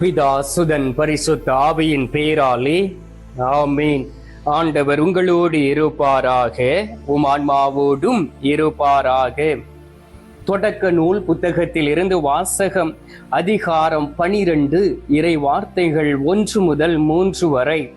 பிதா சுதன் பரிசுத்த ஆவியின் பேராலே. ஆமீன். ஆண்டவர் உங்களோடு இருப்பாராக. உம் ஆன்மாவோடும் இருப்பாராக. தொடக்க நூல் புத்தகத்தில் இருந்து வாசகம் அதிகாரம் பனிரெண்டு இறை வார்த்தைகள் ஒன்று முதல் மூன்று வரை.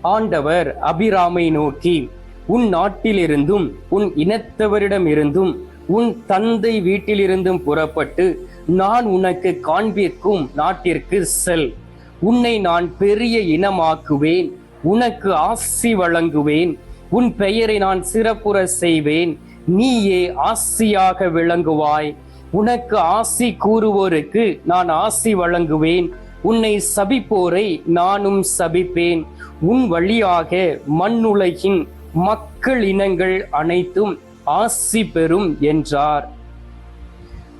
ஆண்டவர் அபிராமை நோக்கி உன் நாட்டிலிருந்தும் உன் இனத்தவரிடமிருந்தும் உன் தந்தை வீட்டிலிருந்தும் புறப்பட்டு நான் உனக்கு காண்பிக்கும் நாட்டிற்கு செல். உன்னை நான் பெரிய இனமாக்குவேன். உனக்கு ஆசி வழங்குவேன். உன் பெயரை நான் சிறப்புற செய்வேன். நீயே ஆசியாக விளங்குவாய். உனக்கு ஆசி கூறுவோருக்கு நான் ஆசி வழங்குவேன். உன்னை சபிப்போரை நானும் சபிப்பேன். உன் வழியாக மண்ணுலகின் மக்கள் இனங்கள் அனைத்தும் ஆசி பெறும் என்றார்.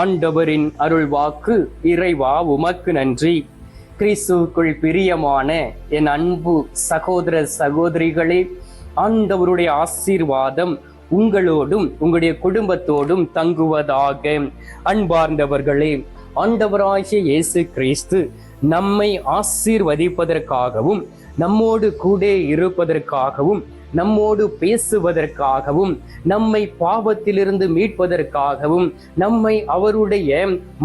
ஆண்டவரின் அருள் வாக்கு இறைவா உமக்கு நன்றி. கிறிஸ்துவுக்குள் பிரியமான என் அன்பு சகோதர சகோதரிகளே ஆண்டவருடைய ஆசீர்வாதம் உங்களோடும் உங்களுடைய குடும்பத்தோடும் தங்குவதாக. அன்பார்ந்தவர்களே ஆண்டவராகிய இயேசு கிறிஸ்து நம்மை ஆசீர்வதிப்பதற்காகவும் நம்மோடு கூட இருப்பதற்காகவும் நம்மோடு பேசுவதற்காகவும் நம்மை பாவத்திலிருந்து மீட்பதற்காகவும் நம்மை அவருடைய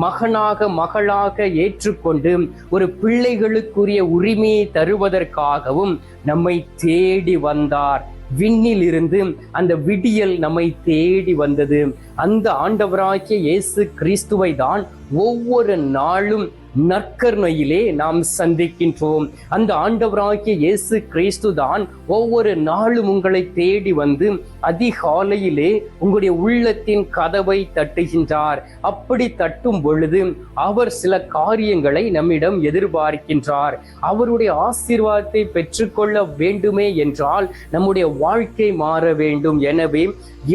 மகனாக மகளாக ஏற்றுக்கொண்டு ஒரு பிள்ளைகளுக்குரிய உரிமையை தருவதற்காகவும் நம்மை தேடி வந்தார். விண்ணில் இருந்து அந்த விடியல் நம்மை தேடி வந்தது. அந்த ஆண்டவராகிய இயேசு கிறிஸ்துவை தான் ஒவ்வொரு நாளும் நற்கர்ணையிலே நாம் சந்திக்கின்றோம். அந்த ஆண்டவராகிய இயேசு கிறிஸ்து தான் ஒவ்வொரு நாளும் உங்களை தேடி வந்து அதிகாலையிலே உங்களுடைய உள்ளத்தின் கதவை தட்டுகின்றார். அப்படி தட்டும் பொழுது அவர் சில காரியங்களை நம்மிடம் எதிர்பார்க்கின்றார். அவருடைய ஆசீர்வாதத்தை பெற்றுக்கொள்ள வேண்டுமே என்றால் நம்முடைய வாழ்க்கை மாற வேண்டும். எனவே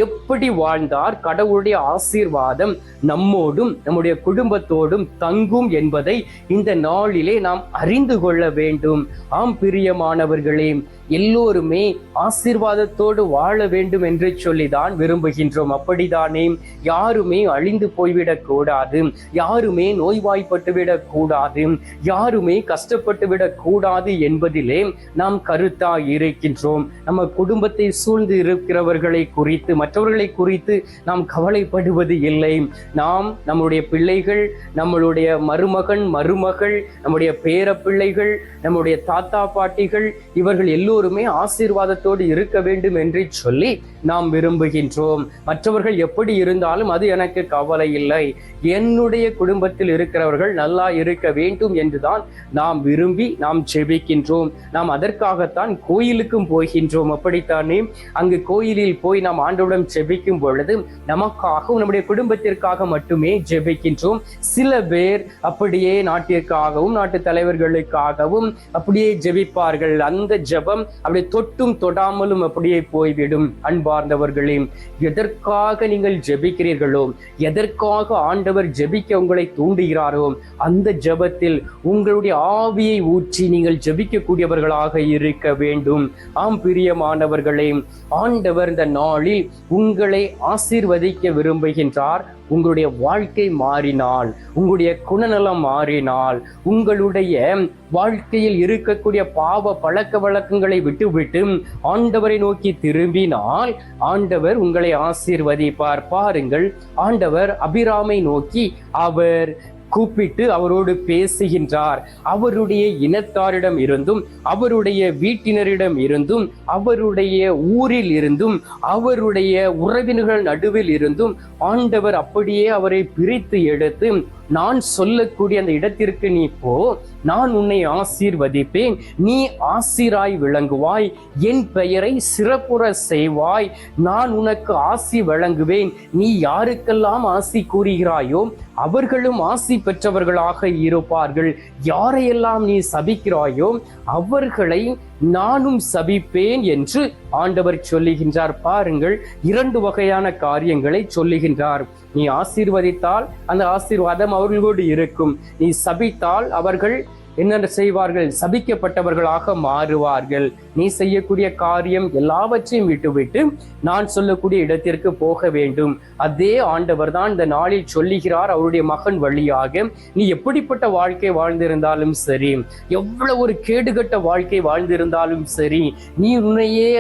எப்படி வாழ்ந்தார்? கடவுளுடைய ஆசீர்வாதம் நம்மோடும் நம்முடைய குடும்பத்தோடும் தங்கும் என்பதை இந்த நாளிலே நாம் அறிந்து கொள்ள வேண்டும். ஆம் பிரியமானவர்களே எல்லோருமே ஆசீர்வாதத்தோடு வாழ வேண்டும் என்று சொல்லிதான் விரும்புகின்றோம். அப்படித்தானே யாருமே அழிந்து போய்விடக் கூடாது. யாருமே நோய்வாய்ப்பட்டுவிடக் கூடாது. யாருமே கஷ்டப்பட்டு விடக் கூடாது என்பதிலே நாம் கருத்தா இருக்கின்றோம். நம்ம குடும்பத்தை சூழ்ந்து இருக்கிறவர்களை குறித்து மற்றவர்களை குறித்து நாம் கவலைப்படுவது இல்லை. நாம் நம்முடைய பிள்ளைகள் நம்மளுடைய மருமகன் மருமகள் நம்முடைய பேர பிள்ளைகள் நம்முடைய தாத்தா பாட்டிகள் இவர்கள் எல்லோரும் எல்லோருமே ஆசீர்வாதத்தோடு இருக்க வேண்டும் என்று சொல்லி நாம் விரும்புகின்றோம். மற்றவர்கள் எப்படி இருந்தாலும் அது எனக்கு கவலை இல்லை. என்னுடைய குடும்பத்தில் இருக்கிறவர்கள் நல்லா இருக்க வேண்டும் என்றுதான் நாம் விரும்பி நாம் ஜெபிக்கின்றோம் நாம் அதற்காகத்தான் கோயிலுக்கும் போகின்றோம். அப்படித்தானே? அங்கு கோயிலில் போய் நாம் ஆண்டவுடன் ஜெபிக்கும் பொழுது நமக்காகவும் நம்முடைய குடும்பத்திற்காக மட்டுமே ஜெபிக்கின்றோம். சில பேர் அப்படியே நாட்டிற்காகவும் நாட்டு தலைவர்களுக்காகவும் அப்படியே ஜெபிப்பார்கள். அந்த ஜெபம் அப்படியே தொட்டும் தொடாமலும் அப்படியே போய்விடும். அன்பார்ந்தவர்களே எதற்காக நீங்கள் ஜெபிக்கிறீர்களோ எதற்காக ஆண்டவர் ஜெபிக்க உங்களை தூண்டுகிறாரோ அந்த ஜெபத்தில் உங்களுடைய ஆவியை ஊற்றி நீங்கள் ஜெபிக்கக்கூடியவர்களாக இருக்க வேண்டும். ஆம் பிரியமானவர்களே ஆண்டவர் இந்த நாளில் உங்களை ஆசீர்வதிக்க விரும்புகின்றார். உங்களுடைய வாழ்க்கை மாறினால் உங்களுடைய குணநலம் மாறினால் உங்களுடைய வாழ்க்கையில் இருக்கக்கூடிய பாவ பழக்க வழக்கங்களை விட்டுவிட்டு ஆண்டவரை நோக்கி திரும்பினால் ஆண்டவர் உங்களை ஆசீர்வதிப்பார். பாருங்கள் ஆண்டவர் அபிராமை நோக்கி அவர் கூப்பிட்டு அவரோடு பேசுகின்றார். அவருடைய இனத்தாரிடம் இருந்தும் அவருடைய வீட்டினரிடம் இருந்தும் அவருடைய ஊரில் இருந்தும் அவருடைய உறவினர்கள் நடுவில் இருந்தும் ஆண்டவர் அப்படியே அவரை பிரித்து எடுத்து நான் சொல்லக்கூடிய அந்த இடத்திற்கு நீ போ. நான் உன்னை ஆசீர்வதிப்பேன். நீ ஆசிராய் விளங்குவாய். என் பெயரை சிறப்புற செய்வாய். நான் உனக்கு ஆசி வழங்குவேன். நீ யாருக்கெல்லாம் ஆசி கூறுகிறாயோ அவர்களும் ஆசி பெற்றவர்களாக இருப்பார்கள். யாரையெல்லாம் நீ சபிக்கிறாயோ அவர்களை நானும் சபிப்பேன் என்று ஆண்டவர் சொல்லுகின்றார். பாருங்கள் இரண்டு வகையான காரியங்களை சொல்லுகின்றார். நீ ஆசீர்வதித்தால் அந்த ஆசீர்வாதம் அவர்களோடு இருக்கும். நீ சபித்தால் அவர்கள் என்ன செய்வார்கள்? சபிக்கப்பட்டவர்களாக மாறுவார்கள். நீ செய்யக்கூடிய காரியம் எல்லாவற்றையும் விட்டுவிட்டு நான் சொல்லக்கூடிய இடத்திற்கு போக வேண்டும். அதே ஆண்டவர் தான் இந்த நாளில் சொல்லுகிறார் அவருடைய மகன் வழியாக நீ எப்படிப்பட்ட வாழ்க்கை வாழ்ந்திருந்தாலும் சரி எவ்வளவு ஒரு கேடுகட்ட வாழ்க்கை வாழ்ந்திருந்தாலும் சரி நீ உன்னையே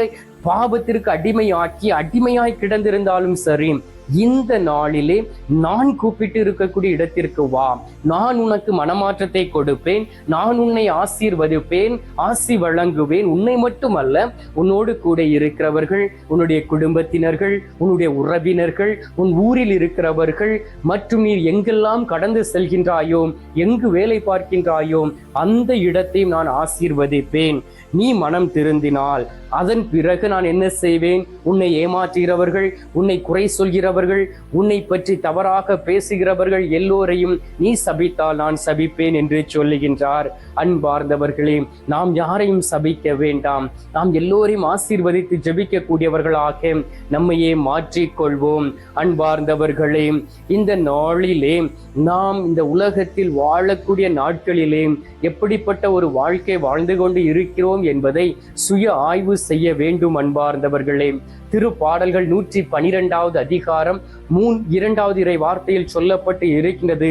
பாவத்திற்கு அடிமையாக்கி அடிமையாய் கிடந்திருந்தாலும் சரி இந்த நாளிலே நான் கூப்பிட்டு இருக்கக்கூடிய இடத்திற்கு வா. நான் உனக்கு மனமாற்றத்தை கொடுப்பேன். நான் உன்னை ஆசீர்வதிப்பேன் ஆசி வழங்குவேன். உன்னை மட்டுமல்ல உன்னோடு கூட இருக்கிறவர்கள் உன்னுடைய குடும்பத்தினர்கள் உன்னுடைய உறவினர்கள் உன் ஊரில் இருக்கிறவர்கள் மற்றும் நீ எங்கெல்லாம் கடந்து செல்கின்றாயோ எங்கு வேலை பார்க்கின்றாயோ அந்த இடத்தையும் நான் ஆசீர்வதிப்பேன். நீ மனம் திருந்தினால் அதன் பிறகு நான் என்ன செய்வேன்? உன்னை ஏமாற்றுகிறவர்கள் உன்னை குறை சொல்கிறவர்கள் பேசுகிறவர்கள் உன்னை பற்றி தவறாக பேசுகிறவர்கள் எல்லோரையும் நீ சபித்தால் நான் சபிப்பேன் என்று சொல்லுகின்றார். அன்பார்ந்தவர்களே நாம் யாரையும் சபிக்க வேண்டாம். நாம் எல்லோரையும் ஆசீர்வதித்து ஜபிக்கக்கூடியவர்களாக நம்மையே மாற்றிக்கொள்வோம். அன்பார்ந்தவர்களே இந்த நாளிலே நாம் இந்த உலகத்தில் வாழக்கூடிய நாட்களிலே எப்படிப்பட்ட ஒரு வாழ்க்கை வாழ்ந்து கொண்டு இருக்கிறோம் என்பதை சுய ஆய்வு செய்ய வேண்டும் அன்பார்ந்தவர்களே. திருப்பாடல்கள் நூற்றி பனிரெண்டாவது அதிகாரம் மூன் இரண்டாவது இறை வார்த்தையில் சொல்லப்பட்டு இருக்கின்றது.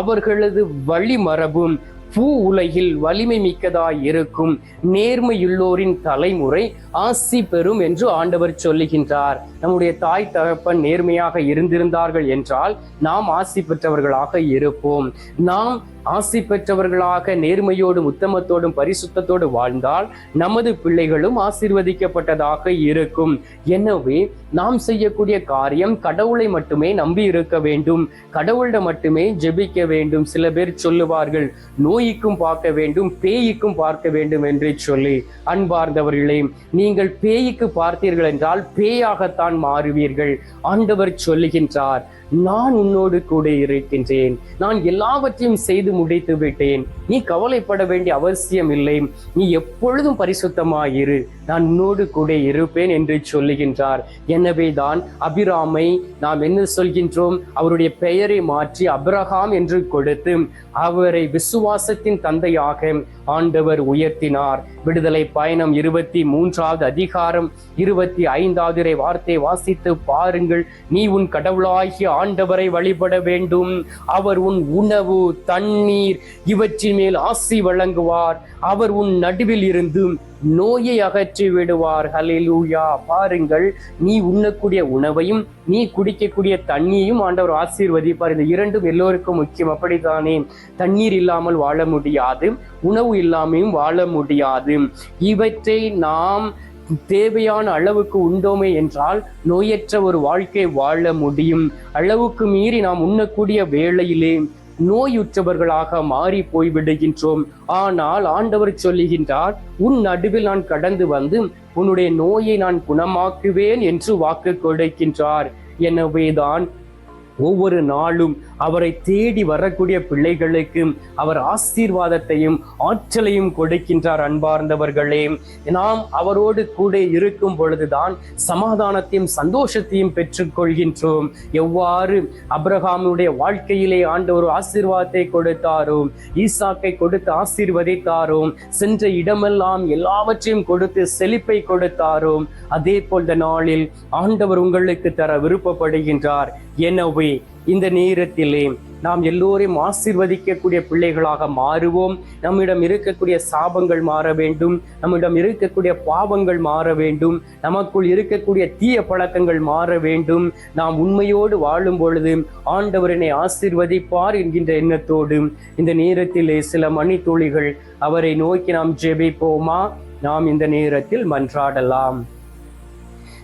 அவர்களது வழிமரபும் பூ உலகில் வலிமை மிக்கதாய் இருக்கும். நேர்மையுள்ளோரின் தலைமுறை ஆசி பெறும் என்று ஆண்டவர் சொல்லுகின்றார். நம்முடைய தாய் தகப்பன் நேர்மையாக இருந்திருந்தார்கள் என்றால் நாம் ஆசி பெற்றவர்களாக இருப்போம். நாம் ஆசி பெற்றவர்களாக நேர்மையோடும் உத்தமத்தோடும் பரிசுத்தத்தோடு வாழ்ந்தால் நமது பிள்ளைகளும் ஆசீர்வதிக்கப்பட்டதாக இருக்கும். எனவே நாம் செய்யக்கூடிய காரியம் கடவுளை மட்டுமே நம்பி இருக்க வேண்டும். கடவுளிடம் மட்டுமே ஜெபிக்க வேண்டும். சில பேர் சொல்லுவார்கள் நோய்க்கும் பார்க்க வேண்டும் பேய்க்கும் பார்க்க வேண்டும் என்று சொல்லி. அன்பார்ந்தவர்களே நீங்கள் பேய்க்கு பார்த்தீர்கள் என்றால் பேயாகத்தான் மாறுவீர்கள். ஆண்டவர் சொல்லுகின்றார் நான் உன்னோடு கூட இருக்கின்றேன். நான் எல்லாவற்றையும் செய்து செய்து முடித்து விட்டேன் நீ கவலைப்பட வேண்டிய அவசியம் இல்லை. நீ எப்பொழுதும் பரிசுத்தமாயிரு. நான் உன்னோடு கூட இருப்பேன் என்று சொல்லுகின்றார். எனவே தான் அபிராமை நாம் என்ன சொல்கின்றோம்? அவருடைய பெயரை மாற்றி அப்ரஹாம் என்று கொடுத்து அவரை விசுவாசத்தின் தந்தையாக ஆண்டவர் உயர்த்தினார். விடுதலை பயணம் இருபத்தி மூன்றாவது அதிகாரம் இருபத்தி ஐந்தாவது வார்த்தை வாசித்து பாருங்கள். நீ உன் கடவுளாகிய ஆண்டவரை வழிபட வேண்டும். அவர் உன் உணவு தண்ணீர் இவற்றின் மேல் ஆசி வழங்குவார். அவர் உன் நடுவில் இருந்து நோயை அகற்றி விடுவார். ஹலிலூயா பாருங்கள் நீ உண்ணக்கூடிய உணவையும் நீ குடிக்கக்கூடிய தண்ணியையும் ஆண்டவர் ஆசீர்வதிப்பார். இந்த இரண்டும் எல்லோருக்கும் முக்கியம். அப்படித்தானே? தண்ணீர் இல்லாமல் வாழ முடியாது உணவு இல்லாமையும் வாழ முடியாது. இவற்றை நாம் தேவையான அளவுக்கு உண்டோமே என்றால் நோயற்ற ஒரு வாழ்க்கை வாழ முடியும். அளவுக்கு மீறி நாம் உண்ணக்கூடிய வேளையிலே நோயுற்றவர்களாக மாறி போய்விடுகின்றோம். ஆனால் ஆண்டவர் சொல்லுகின்றார் உன் நடுவில் நான் கடந்து வந்து உன்னுடைய நோயை நான் குணமாக்குவேன் என்று வாக்கு கொடுக்கின்றார். எனவேதான் ஒவ்வொரு நாளும் அவரை தேடி வரக்கூடிய பிள்ளைகளுக்கு அவர் ஆசீர்வாதத்தையும் ஆற்றலையும் கொடுக்கின்றார் அன்பார்ந்தவர்களே. நாம் அவரோடு கூட இருக்கும் பொழுதுதான் சமாதானத்தையும் சந்தோஷத்தையும் பெற்றுக்கொள்கின்றோம். எவ்வாறு அப்ரஹாமுடைய வாழ்க்கையிலே ஆண்டவர் ஆசீர்வாதத்தை கொடுத்தாரோ ஈசாக்கை கொடுத்து ஆசீர்வதித்தாரோ சென்ற இடமெல்லாம் எல்லாவற்றையும் கொடுத்து செழிப்பை கொடுத்தாரோ அதே போல் நாளில் ஆண்டவர் உங்களுக்கு தர விருப்பப்படுகின்றார். எனவே இந்த நேரத்திலே நாம் எல்லோரையும் ஆசிர்வதிக்கக்கூடிய பிள்ளைகளாக மாறுவோம். நம்மிடம் இருக்கக்கூடிய சாபங்கள் மாற வேண்டும். நம்மிடம் இருக்கக்கூடிய பாவங்கள் மாற வேண்டும். நமக்குள் இருக்கக்கூடிய தீய பழக்கங்கள் மாற வேண்டும். நாம் உண்மையோடு வாழும் பொழுது ஆண்டவரனை ஆசிர்வதிப்பார் என்கின்ற எண்ணத்தோடு இந்த நேரத்திலே சில மணித்துளிகள் அவரை நோக்கி நாம் ஜெபிப்போமா? நாம் இந்த நேரத்தில் மன்றாடலாம்.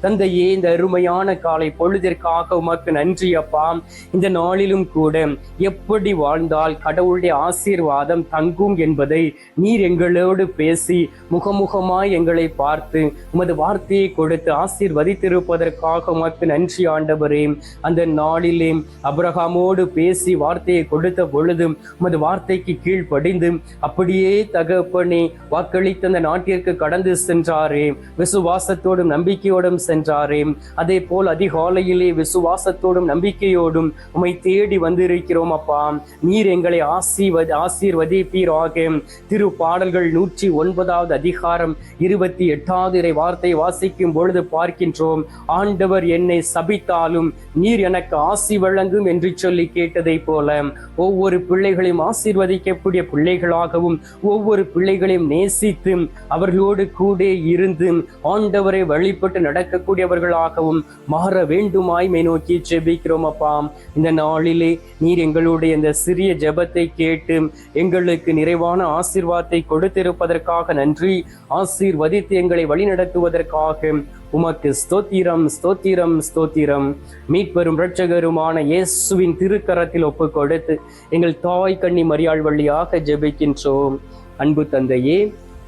தந்தையே இந்த அருமையான காலை பொழுதிற்காக உமக்கு நன்றி அப்பா. இந்த நாளிலும் கூட எப்படி வாழ்ந்தால் கடவுளுடைய ஆசீர்வாதம் தங்கும் என்பதை நீர் எங்களோடு பேசி முகமுகமாய் எங்களை பார்த்து உமது வார்த்தையை கொடுத்து ஆசீர்வதித்திருப்பதற்காக உமக்கு நன்றி ஆண்டவரே. அந்த நாளிலே அப்ரஹாமோடு பேசி வார்த்தையை கொடுத்த பொழுதும் உமது வார்த்தைக்கு கீழ்ப்படிந்து அப்படியே தகப்பனே வாக்களித்த அந்த நாட்டிற்கு கடந்து சென்றாரே. விசுவாசத்தோடும் நம்பிக்கையோடும் சென்றாரே அதே போல் அதிகாலையிலே விசுவாசத்தோடும் நம்பிக்கையோடும் உமை தேடி வந்திருக்கிறோம் அப்பா. நீர் எங்களை ஆசீர்வதி ஆசீர்வதிப்பீராக திரு பாடல்கள் நூற்றி ஒன்பதாவது அதிகாரம் இருபத்தி எட்டாவது இறை வார்த்தை வாசிக்கும் பொழுது பார்க்கின்றோம். ஆண்டவர் என்னை சபித்தாலும் நீர் எனக்கு ஆசி வழங்கும் என்று சொல்லி கேட்டதை போல ஒவ்வொரு பிள்ளைகளையும் ஆசீர்வதிக்கக்கூடிய பிள்ளைகளாகவும் ஒவ்வொரு பிள்ளைகளையும் நேசித்து அவர்களோடு கூட இருந்து ஆண்டவரை வழிபட்டு நடக்க நடக்கக்கூடியவர்களாகவும் மாற வேண்டுமாய் மை நோக்கி ஜெபிக்கிறோம் அப்பா. இந்த நாளிலே நீர் எங்களுடைய இந்த சிறிய ஜெபத்தை கேட்டு எங்களுக்கு நிறைவான ஆசீர்வாதத்தை கொடுத்திருப்பதற்காக நன்றி. ஆசீர்வதித்து எங்களை வழிநடத்துவதற்காக உமக்கு ஸ்தோத்திரம் ஸ்தோத்திரம் ஸ்தோத்திரம். மீட்பெரும் இரட்சகருமான இயேசுவின் திருக்கரத்தில் ஒப்பு கொடுத்து எங்கள் தாய் கண்ணி மரியாள் வழியாக ஜெபிக்கின்றோம். அன்பு தந்தையே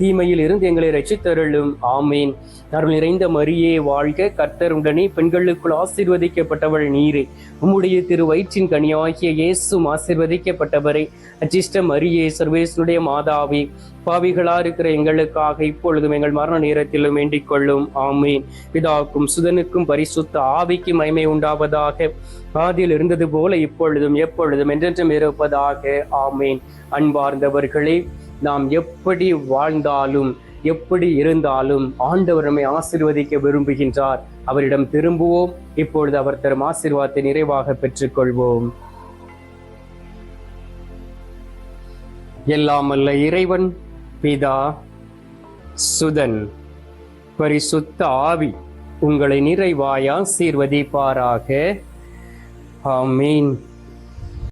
தீமையில் இருந்து எங்களை ரசித்தருளும் ஆமேன். அருள் நிறைந்த மரியே வாழ்க கர்த்தர் உடனே பெண்களுக்குள் ஆசீர்வதிக்கப்பட்டவள் நீரே. உம்முடைய திரு வயிற்றின் கனியாகிய இயேசும் ஆசீர்வதிக்கப்பட்டவரே. அச்சிஷ்ட மரியே சர்வேசனுடைய மாதாவே. பாவிகளா இருக்கிற எங்களுக்காக இப்பொழுதும் எங்கள் மரண நேரத்திலும் வேண்டிக் கொள்ளும். ஆமீன். பிதாவுக்கும் சுதனுக்கும் பரிசுத்த ஆவிக்கு மகிமை உண்டாவதாக. ஆதியில் இருந்தது போல இப்பொழுதும் எப்பொழுதும் என்றென்றும் இருப்பதாக. ஆமீன். அன்பார்ந்தவர்களே நாம் எப்படி வாழ்ந்தாலும் எப்படி இருந்தாலும் ஆண்டவர் நம்மை ஆசீர்வதிக்க விரும்புகின்றார். அவரிடம் திரும்புவோம். இப்பொழுது அவர் தரும் ஆசிர்வாதத்தை நிறைவாக பெற்றுக்கொள்வோம். எல்லாம் அல்ல இறைவன் பிதா சுதன் பரிசுத்த ஆவி உங்களை நிறைவாய் ஆசீர்வதிப்பாராக. ஆமீன்.